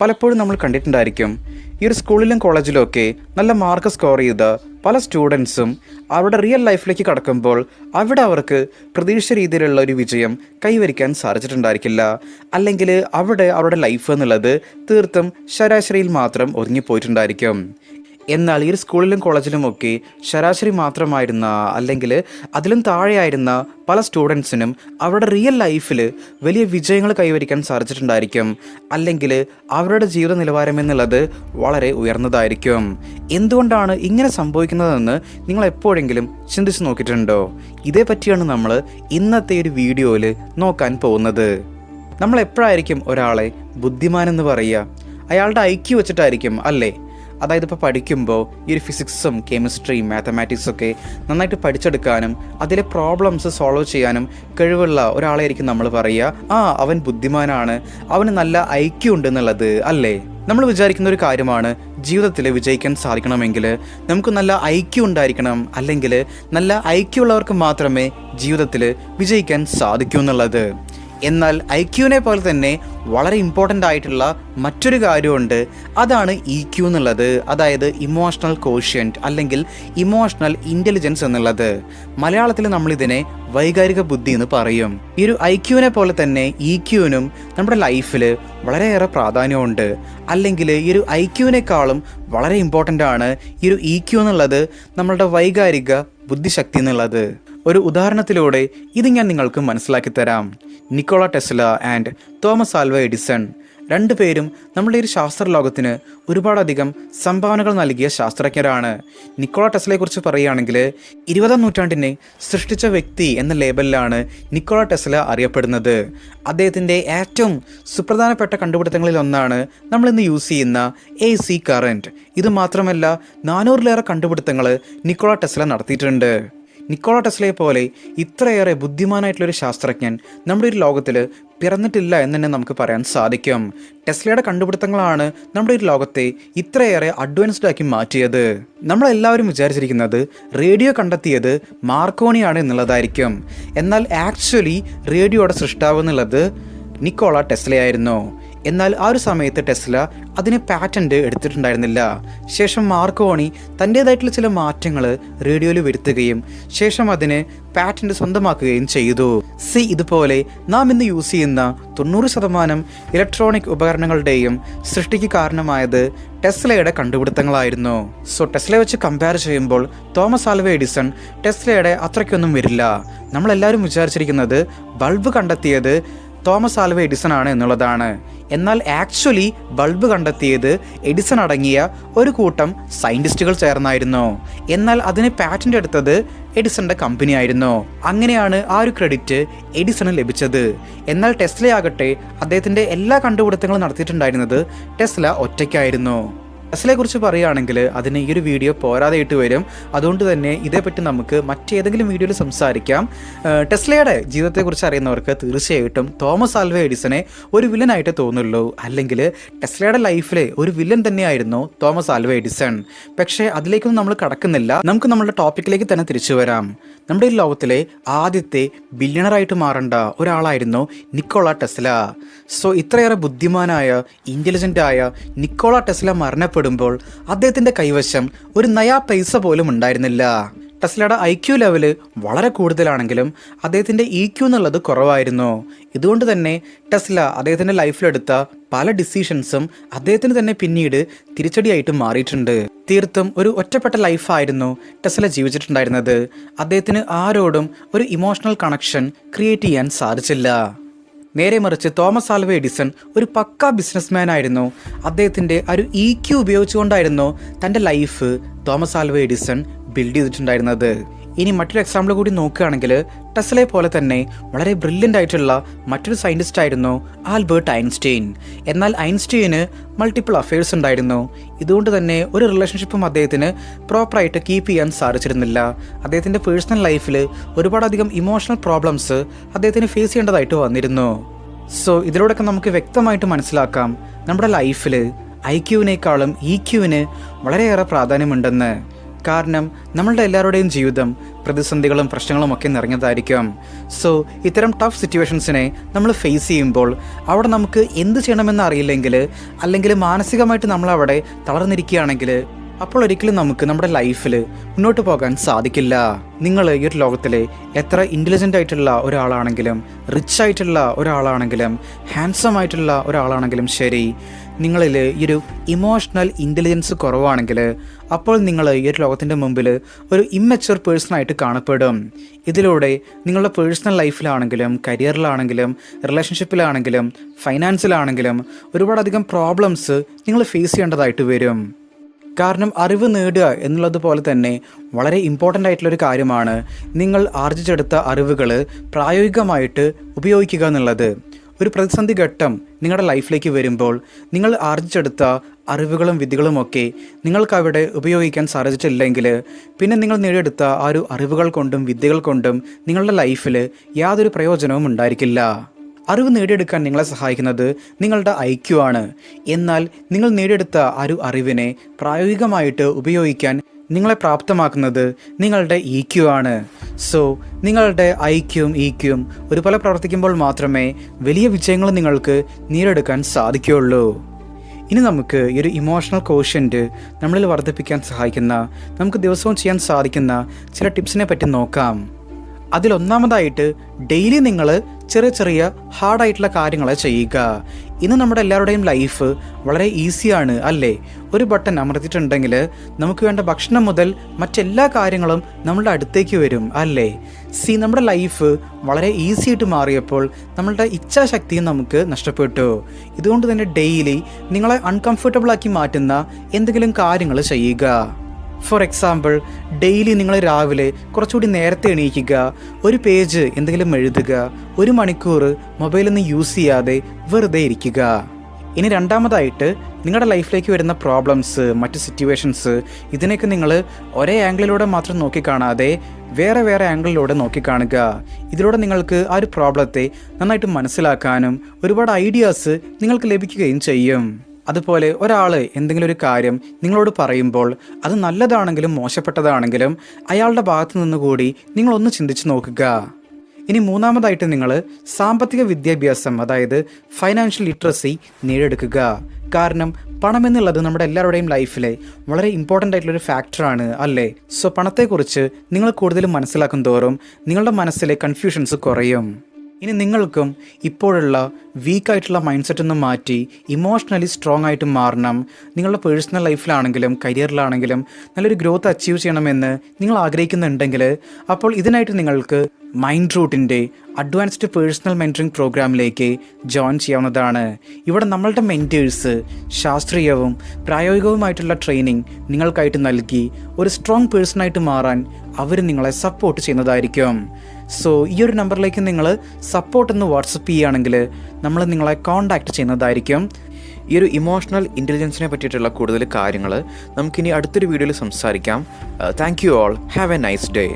പലപ്പോഴും നമ്മൾ കണ്ടിട്ടുണ്ടായിരിക്കും ഈ ഒരു സ്കൂളിലും കോളേജിലും ഒക്കെ നല്ല മാർക്ക് സ്കോർ ചെയ്ത പല സ്റ്റുഡൻസും അവരുടെ റിയൽ ലൈഫിലേക്ക് കടക്കുമ്പോൾ അവിടെ അവർക്ക് പ്രതീക്ഷ രീതിയിലുള്ള ഒരു വിജയം കൈവരിക്കാൻ സാധിച്ചിട്ടുണ്ടായിരിക്കില്ല. അല്ലെങ്കിൽ അവിടെ അവരുടെ ലൈഫ് എന്നുള്ളത് തീർത്തും ശരാശരിയിൽ മാത്രം ഒതുങ്ങിപ്പോയിട്ടുണ്ടായിരിക്കും എന്നാൽ ഈ സ്കൂളിലും കോളേജിലും ഒക്കെ ശരാശരി മാത്രമായിരുന്ന അല്ലെങ്കിൽ അതിലും താഴെയായിരുന്ന പല സ്റ്റുഡൻസിനും അവരുടെ റിയൽ ലൈഫിൽ വലിയ വിജയങ്ങൾ കൈവരിക്കാൻ സാധിച്ചിട്ടുണ്ടായിരിക്കും. അല്ലെങ്കിൽ അവരുടെ ജീവിത നിലവാരം എന്നുള്ളത് വളരെ ഉയർന്നതായിരിക്കും. എന്തുകൊണ്ടാണ് ഇങ്ങനെ സംഭവിക്കുന്നതെന്ന് നിങ്ങൾ എപ്പോഴെങ്കിലും ചിന്തിച്ച് നോക്കിയിട്ടുണ്ടോ? ഇതേ പറ്റിയാണ് നമ്മൾ ഇന്നത്തെ ഒരു വീഡിയോയിൽ നോക്കാൻ പോകുന്നത്. നമ്മൾ എപ്പോഴായിരിക്കും ഒരാളെ ബുദ്ധിമാനെന്ന് പറയുക? അയാളുടെ ഐക്യു വെച്ചിട്ടായിരിക്കും അല്ലേ? അതായത് ഇപ്പോൾ പഠിക്കുമ്പോൾ ഈ ഒരു ഫിസിക്സും കെമിസ്ട്രിയും മാത്തമാറ്റിക്സും ഒക്കെ നന്നായിട്ട് പഠിച്ചെടുക്കാനും അതിലെ പ്രോബ്ലംസ് സോൾവ് ചെയ്യാനും കഴിവുള്ള ഒരാളായിരിക്കും നമ്മൾ പറയുക ആ അവൻ ബുദ്ധിമാനാണ് അവന് നല്ല ഐക്യം ഉണ്ട് എന്നുള്ളത് അല്ലേ? നമ്മൾ വിചാരിക്കുന്ന ഒരു കാര്യമാണ് ജീവിതത്തിൽ വിജയിക്കാൻ സാധിക്കണമെങ്കിൽ നമുക്ക് നല്ല ഐക്യം ഉണ്ടായിരിക്കണം അല്ലെങ്കിൽ നല്ല ഐക്യമുള്ളവർക്ക് മാത്രമേ ജീവിതത്തിൽ വിജയിക്കാൻ സാധിക്കൂ എന്നുള്ളത്. എന്നാൽ ഐക്യുവിനെ പോലെ തന്നെ വളരെ ഇമ്പോർട്ടന്റ് ആയിട്ടുള്ള മറ്റൊരു കാര്യമുണ്ട്. അതാണ് ഇ ക്യു എന്നുള്ളത്. അതായത് ഇമോഷണൽ കോഷ്യന്റ് അല്ലെങ്കിൽ ഇമോഷണൽ ഇന്റലിജൻസ് എന്നുള്ളത്. മലയാളത്തിൽ നമ്മളിതിനെ വൈകാരിക ബുദ്ധി എന്ന് പറയും. ഈ ഒരു ഐ ക്യുവിനെ പോലെ തന്നെ ഇ ക്യുവിനും നമ്മുടെ ലൈഫിൽ വളരെയേറെ പ്രാധാന്യമുണ്ട്. അല്ലെങ്കിൽ ഈ ഒരു ഐ ക്യുവിനേക്കാളും വളരെ ഇമ്പോർട്ടന്റ് ആണ് ഈ ഒരു ഇ ക്യു എന്നുള്ളത് നമ്മളുടെ വൈകാരിക ബുദ്ധിശക്തി എന്നുള്ളത്. ഒരു ഉദാഹരണത്തിലൂടെ ഇത് ഞാൻ നിങ്ങൾക്ക് മനസ്സിലാക്കി തരാം. Nikola Tesla and Thomas Alva Edison രണ്ടുപേരും നമ്മുടെ ഒരു ശാസ്ത്ര ലോകത്തിന് ഒരുപാടധികം സംഭാവനകൾ നൽകിയ ശാസ്ത്രജ്ഞരാണ്. നിക്കോള ടെസ്ലയെക്കുറിച്ച് പറയുകയാണെങ്കിൽ ഇരുപതാം നൂറ്റാണ്ടിനെ സൃഷ്ടിച്ച വ്യക്തി എന്ന ലേബലിലാണ് നിക്കോള ടെസ്ല അറിയപ്പെടുന്നത്. അദ്ദേഹത്തിന്റെ ഏറ്റവും സുപ്രധാനപ്പെട്ട കണ്ടുപിടുത്തങ്ങളിൽ ഒന്നാണ് നമ്മളിന്ന് യൂസ് ചെയ്യുന്ന എ സി കറന്റ് ഇത് മാത്രമല്ല നാനൂറിലേറെ കണ്ടുപിടുത്തങ്ങൾ നിക്കോള ടെസ്ല നടത്തിയിട്ടുണ്ട്. നിക്കോള ടെസ്ലയെ പോലെ ഇത്രയേറെ ബുദ്ധിമാനായിട്ടുള്ളൊരു ശാസ്ത്രജ്ഞൻ നമ്മുടെ ഒരു ലോകത്തിൽ പിറന്നിട്ടില്ല എന്ന് തന്നെ നമുക്ക് പറയാൻ സാധിക്കും. ടെസ്ലയുടെ കണ്ടുപിടുത്തങ്ങളാണ് നമ്മുടെ ഒരു ലോകത്തെ ഇത്രയേറെ അഡ്വാൻസ്ഡ് ആക്കി മാറ്റിയത്. നമ്മളെല്ലാവരും വിചാരിച്ചിരിക്കുന്നത് റേഡിയോ കണ്ടെത്തിയത് മാർക്കോണിയാണ് എന്നുള്ളതായിരിക്കും. എന്നാൽ ആക്ച്വലി റേഡിയോയുടെ സൃഷ്ടാവ് എന്നുള്ളത് നിക്കോള ടെസ്ലയായിരുന്നു. എന്നാൽ ആ ഒരു സമയത്ത് ടെസ്ല അതിന് പാറ്റന്റ് എടുത്തിട്ടുണ്ടായിരുന്നില്ല. ശേഷം മാർക്കോണി തന്റേതായിട്ടുള്ള ചില മാറ്റങ്ങൾ റേഡിയോയിൽ വരുത്തുകയും ശേഷം അതിന് പാറ്റന്റ് സ്വന്തമാക്കുകയും ചെയ്തു. സി ഇതുപോലെ നാം ഇന്ന് യൂസ് ചെയ്യുന്ന തൊണ്ണൂറ് ശതമാനം ഇലക്ട്രോണിക് ഉപകരണങ്ങളുടെയും സൃഷ്ടിക്ക് കാരണമായത് ടെസ്ലയുടെ കണ്ടുപിടുത്തങ്ങളായിരുന്നു. സോ ടെസ്ലയെ വെച്ച് കമ്പയർ ചെയ്യുമ്പോൾ തോമസ് ആൽവ എഡിസൺ ടെസ്ലയുടെ അത്രയ്ക്കൊന്നും വരില്ല. നമ്മളെല്ലാവരും വിചാരിച്ചിരിക്കുന്നത് ബൾബ് കണ്ടെത്തിയത് തോമസ് ആൽവ എഡിസൺ ആണ് എന്നുള്ളതാണ്. എന്നാൽ ആക്ച്വലി ബൾബ് കണ്ടെത്തിയത് എഡിസൺ അടങ്ങിയ ഒരു കൂട്ടം സയന്റിസ്റ്റുകൾ ചേർന്നായിരുന്നു. എന്നാൽ അതിന് പാറ്റന്റ് എടുത്തത് എഡിസന്റെ കമ്പനി ആയിരുന്നു. അങ്ങനെയാണ് ആ ഒരു ക്രെഡിറ്റ് എഡിസണ് ലഭിച്ചത്. എന്നാൽ ടെസ്ലയാകട്ടെ അദ്ദേഹത്തിന്റെ എല്ലാ കണ്ടുപിടുത്തങ്ങളും നടത്തിയിട്ടുണ്ടായിരുന്നത് ടെസ്ല ഒറ്റയ്ക്കായിരുന്നു. ടെസ്ലയെ കുറിച്ച് പറയുകയാണെങ്കിൽ അതിന് ഈ ഒരു വീഡിയോ പോരാതെയിട്ട് വരും. അതുകൊണ്ട് തന്നെ ഇതേപ്പറ്റി നമുക്ക് മറ്റേതെങ്കിലും വീഡിയോയിൽ സംസാരിക്കാം. ടെസ്ലയുടെ ജീവിതത്തെക്കുറിച്ച് അറിയുന്നവർക്ക് തീർച്ചയായിട്ടും തോമസ് ആൽവ എഡിസനെ ഒരു വില്ലനായിട്ട് തോന്നുള്ളൂ. അല്ലെങ്കിൽ ടെസ്ലയുടെ ലൈഫിലെ ഒരു വില്ലൻ തന്നെയായിരുന്നു തോമസ് ആൽവ എഡിസൺ. പക്ഷേ അതിലേക്കൊന്നും നമ്മൾ കടക്കുന്നില്ല. നമുക്ക് നമ്മുടെ ടോപ്പിക്കിലേക്ക് തന്നെ തിരിച്ചു വരാം. നമ്മുടെ ഈ ലോകത്തിലെ ആദ്യത്തെ ബില്യണറായിട്ട് മാറേണ്ട ഒരാളായിരുന്നു നിക്കോള ടെസ്ല. സോ ഇത്രയേറെ ബുദ്ധിമാനായ ഇന്റലിജന്റായ നിക്കോള ടെസ്ല മരണപ്പെടുമ്പോൾ അദ്ദേഹത്തിന്റെ കൈവശം ഒരു നയാ പൈസ പോലും ഉണ്ടായിരുന്നില്ല. ടെസ്ലയുടെ ഐ ക്യു ലെവൽ വളരെ കൂടുതലാണെങ്കിലും അദ്ദേഹത്തിന്റെ ഇ ക്യു എന്നുള്ളത് കുറവായിരുന്നു. ഇതുകൊണ്ട് തന്നെ ടെസ്ല അദ്ദേഹത്തിന്റെ ലൈഫിലെടുത്ത പല ഡിസിഷൻസും അദ്ദേഹത്തിന് തന്നെ പിന്നീട് തിരിച്ചടിയായിട്ട് മാറിയിട്ടുണ്ട്. തീർത്തും ഒരു ഒറ്റപ്പെട്ട ലൈഫായിരുന്നു ടെസ്ല ജീവിച്ചിട്ടുണ്ടായിരുന്നത്. അദ്ദേഹത്തിന് ആരോടും ഒരു ഇമോഷണൽ കണക്ഷൻ ക്രിയേറ്റ് ചെയ്യാൻ സാധിച്ചില്ല. നേരെ മറിച്ച് തോമസ് ആൽവ എഡിസൺ ഒരു പക്ക ബിസിനസ്മാൻ ആയിരുന്നു. അദ്ദേഹത്തിന്റെ ഒരു ഇ ക്യു ഉപയോഗിച്ചുകൊണ്ടായിരുന്നു തന്റെ life Thomas Alva Edison build ചെയ്തിട്ടുണ്ടായിരുന്നത്. ഇനി മറ്റൊരു എക്സാമ്പിൾ കൂടി നോക്കുകയാണെങ്കിൽ ടെസ്ലെ പോലെ തന്നെ വളരെ ബ്രില്യന്റ് ആയിട്ടുള്ള മറ്റൊരു സയന്റിസ്റ്റ് ആയിരുന്നു ആൽബർട്ട് ഐൻസ്റ്റീൻ. എന്നാൽ ഐൻസ്റ്റീന് മൾട്ടിപ്പിൾ അഫയേഴ്സ് ഉണ്ടായിരുന്നു. ഇതുകൊണ്ട് തന്നെ ഒരു റിലേഷൻഷിപ്പും അദ്ദേഹത്തിന് പ്രോപ്പറായിട്ട് കീപ്പ് ചെയ്യാൻ സാധിച്ചിരുന്നില്ല. അദ്ദേഹത്തിന്റെ പേഴ്സണൽ ലൈഫിൽ ഒരുപാടധികം ഇമോഷണൽ പ്രോബ്ലംസ് അദ്ദേഹത്തിന് ഫേസ് ചെയ്യേണ്ടതായിട്ട് വന്നിരുന്നു. സോ ഇതിലൂടെയൊക്കെ നമുക്ക് വ്യക്തമായിട്ട് മനസ്സിലാക്കാം നമ്മുടെ ലൈഫിൽ ഐ ക്യുവിനേക്കാളും ഇ ക്യുവിന് വളരെയേറെ പ്രാധാന്യമുണ്ടെന്ന്. കാരണം നമ്മളുടെ എല്ലാവരുടെയും ജീവിതം പ്രതിസന്ധികളും പ്രശ്നങ്ങളും ഒക്കെ നിറഞ്ഞതായിരിക്കും. സോ ഇത്തരം ടഫ് സിറ്റുവേഷൻസിനെ നമ്മൾ ഫേസ് ചെയ്യുമ്പോൾ അവിടെ നമുക്ക് എന്ത് ചെയ്യണമെന്ന് അറിയില്ലെങ്കിൽ അല്ലെങ്കിൽ മാനസികമായിട്ട് നമ്മൾ അവിടെ തളർന്നിരിക്കുകയാണെങ്കിൽ അപ്പോൾ ഒരിക്കലും നമുക്ക് നമ്മുടെ ലൈഫിൽ മുന്നോട്ട് പോകാൻ സാധിക്കില്ല. നിങ്ങൾ ഈ ഒരു ലോകത്തിലെ എത്ര ഇന്റലിജന്റ് ആയിട്ടുള്ള ഒരാളാണെങ്കിലും റിച്ച് ആയിട്ടുള്ള ഒരാളാണെങ്കിലും ഹാൻസം ആയിട്ടുള്ള ഒരാളാണെങ്കിലും ശരി നിങ്ങളിൽ ഈ ഒരു ഇമോഷണൽ ഇന്റലിജൻസ് കുറവാണെങ്കിൽ അപ്പോൾ നിങ്ങൾ ഈ ഒരു ലോകത്തിന്റെ മുമ്പിൽ ഒരു ഇമ്മച്ചുവർ പേഴ്സണായിട്ട് കാണപ്പെടും. ഇതിലൂടെ നിങ്ങളുടെ പേഴ്സണൽ ലൈഫിലാണെങ്കിലും കരിയറിലാണെങ്കിലും റിലേഷൻഷിപ്പിലാണെങ്കിലും ഫൈനാൻസിലാണെങ്കിലും ഒരുപാടധികം പ്രോബ്ലംസ് നിങ്ങൾ ഫേസ് ചെയ്യേണ്ടതായിട്ട് വരും. കാരണം അറിവ് നേടുക എന്നുള്ളതുപോലെ തന്നെ വളരെ ഇമ്പോർട്ടന്റ് ആയിട്ടുള്ളൊരു കാര്യമാണ് നിങ്ങൾ ആർജിച്ചെടുത്ത അറിവുകൾ പ്രായോഗികമായിട്ട് ഉപയോഗിക്കുക എന്നുള്ളത്. ഒരു പ്രതിസന്ധി ഘട്ടം നിങ്ങളുടെ ലൈഫിലേക്ക് വരുമ്പോൾ നിങ്ങൾ ആർജിച്ചെടുത്ത അറിവുകളും വിധികളുമൊക്കെ നിങ്ങൾക്കവിടെ ഉപയോഗിക്കാൻ സാധിച്ചിട്ടില്ലെങ്കിൽ പിന്നെ നിങ്ങൾ നേടിയെടുത്ത ആ ഒരു അറിവുകൾ കൊണ്ടും വിദ്യകൾ കൊണ്ടും നിങ്ങളുടെ ലൈഫിൽ യാതൊരു പ്രയോജനവും ഉണ്ടായിരിക്കില്ല. അറിവ് നേടിയെടുക്കാൻ നിങ്ങളെ സഹായിക്കുന്നത് നിങ്ങളുടെ ഐക്യു ആണ് എന്നാൽ നിങ്ങൾ നേടിയെടുത്ത ഒരു അറിവിനെ പ്രായോഗികമായിട്ട് ഉപയോഗിക്കാൻ നിങ്ങളെ പ്രാപ്തമാക്കുന്നത് നിങ്ങളുടെ ഇ ക്യു ആണ് സോ നിങ്ങളുടെ ഐക്യവും ഇ ഒരുപോലെ പ്രവർത്തിക്കുമ്പോൾ മാത്രമേ വലിയ വിജയങ്ങൾ നിങ്ങൾക്ക് നേടിയെടുക്കാൻ സാധിക്കുകയുള്ളൂ. ഇനി നമുക്ക് ഈ ഒരു ഇമോഷണൽ കോഷ്യന്റ് നമ്മളിൽ വർദ്ധിപ്പിക്കാൻ സഹായിക്കുന്ന നമുക്ക് ദിവസവും ചെയ്യാൻ സാധിക്കുന്ന ചില ടിപ്സിനെ പറ്റി നോക്കാം. അതിലൊന്നാമതായിട്ട് ഡെയിലി നിങ്ങൾ ചെറിയ ചെറിയ ഹാർഡായിട്ടുള്ള കാര്യങ്ങൾ ചെയ്യുക. ഇന്ന് നമ്മുടെ എല്ലാവരുടെയും ലൈഫ് വളരെ ഈസിയാണ് അല്ലേ? ഒരു ബട്ടൺ അമർത്തിയിട്ടുണ്ടെങ്കിൽ നമുക്ക് വേണ്ട ഭക്ഷണം മുതൽ മറ്റെല്ലാ കാര്യങ്ങളും നമ്മളുടെ അടുത്തേക്ക് വരും അല്ലേ? സി നമ്മുടെ ലൈഫ് വളരെ ഈസി ആയിട്ട് മാറിയപ്പോൾ നമ്മളുടെ ഇച്ഛാശക്തിയും നമുക്ക് നഷ്ടപ്പെട്ടു. ഇതുകൊണ്ട് തന്നെ ഡെയിലി നിങ്ങളെ അൺകംഫർട്ടബിൾ ആക്കി മാറ്റുന്ന എന്തെങ്കിലും കാര്യങ്ങൾ ചെയ്യുക. ഫോർ എക്സാമ്പിൾ ഡെയിലി നിങ്ങൾ രാവിലെ കുറച്ചുകൂടി നേരത്തെ എണീക്കുക ഒരു പേജ് എന്തെങ്കിലും എഴുതുക ഒരു മണിക്കൂർ മൊബൈലൊന്നും യൂസ് ചെയ്യാതെ വെറുതെ ഇരിക്കുക. ഇനി രണ്ടാമതായിട്ട് നിങ്ങളുടെ ലൈഫിലേക്ക് വരുന്ന പ്രോബ്ലംസ് മറ്റ് സിറ്റുവേഷൻസ് ഇതിനൊക്കെ നിങ്ങൾ ഒരേ ആംഗിളിലൂടെ മാത്രം നോക്കിക്കാണാതെ വേറെ വേറെ ആംഗിളിലൂടെ നോക്കിക്കാണുക ഇതിലൂടെ നിങ്ങൾക്ക് ആ ഒരു പ്രോബ്ലത്തെ നന്നായിട്ട് മനസ്സിലാക്കാനും ഒരുപാട് ഐഡിയാസ് നിങ്ങൾക്ക് ലഭിക്കുകയും ചെയ്യും. അതുപോലെ ഒരാൾ എന്തെങ്കിലും ഒരു കാര്യം നിങ്ങളോട് പറയുമ്പോൾ അത് നല്ലതാണെങ്കിലും മോശപ്പെട്ടതാണെങ്കിലും അയാളുടെ ഭാഗത്തു നിന്നുകൂടി നിങ്ങളൊന്ന് ചിന്തിച്ചു നോക്കുക. ഇനി മൂന്നാമതായിട്ട് നിങ്ങൾ സാമ്പത്തിക വിദ്യാഭ്യാസം അതായത് ഫൈനാൻഷ്യൽ ലിറ്ററസി നേടിയെടുക്കുക. കാരണം പണം എന്നുള്ളത് നമ്മുടെ എല്ലാവരുടെയും ലൈഫിലെ വളരെ ഇമ്പോർട്ടന്റ് ആയിട്ടുള്ളൊരു ഫാക്ടറാണ് അല്ലേ? സോ പണത്തെക്കുറിച്ച് നിങ്ങൾ കൂടുതൽ മനസ്സിലാക്കും തോറും നിങ്ങളുടെ മനസ്സിലെ കൺഫ്യൂഷൻസ് കുറയും. ഇനി നിങ്ങൾക്കും ഇപ്പോഴുള്ള വീക്കായിട്ടുള്ള മൈൻഡ് സെറ്റ് ഒന്ന് മാറ്റി ഇമോഷണലി സ്ട്രോങ് ആയിട്ട് മാറണം. നിങ്ങളുടെ പേഴ്സണൽ ലൈഫിലാണെങ്കിലും കരിയറിലാണെങ്കിലും നല്ലൊരു ഗ്രോത്ത് അച്ചീവ് ചെയ്യണമെന്ന് നിങ്ങൾ ആഗ്രഹിക്കുന്നുണ്ടെങ്കിൽ അപ്പോൾ ഇതിനായിട്ട് നിങ്ങൾക്ക് മൈൻഡ് റൂട്ടിന്റെ അഡ്വാൻസ്ഡ് പേഴ്സണൽ മെന്ററിംഗ് പ്രോഗ്രാമിലേക്ക് ജോയിൻ ചെയ്യാവുന്നതാണ്. ഇവിടെ നമ്മളുടെ മെന്റേഴ്സ് ശാസ്ത്രീയവും പ്രായോഗികവുമായിട്ടുള്ള ട്രെയിനിങ് നിങ്ങൾക്കായിട്ട് നൽകി ഒരു സ്ട്രോങ് പേഴ്സണായിട്ട് മാറാൻ അവർ നിങ്ങളെ സപ്പോർട്ട് ചെയ്യുന്നതായിരിക്കും. സോ ഈ ഒരു നമ്പറിലേക്ക് നിങ്ങൾ സപ്പോർട്ട് എന്ന് വാട്സപ്പ് ചെയ്യുകയാണെങ്കിൽ നമ്മൾ നിങ്ങളെ കോൺടാക്റ്റ് ചെയ്യുന്നതായിരിക്കും. ഈ ഒരു ഇമോഷണൽ ഇന്റലിജൻസിനെ പറ്റിയിട്ടുള്ള കൂടുതൽ കാര്യങ്ങൾ നമുക്കിനി അടുത്തൊരു വീഡിയോയിൽ സംസാരിക്കാം. Thank you all have a nice day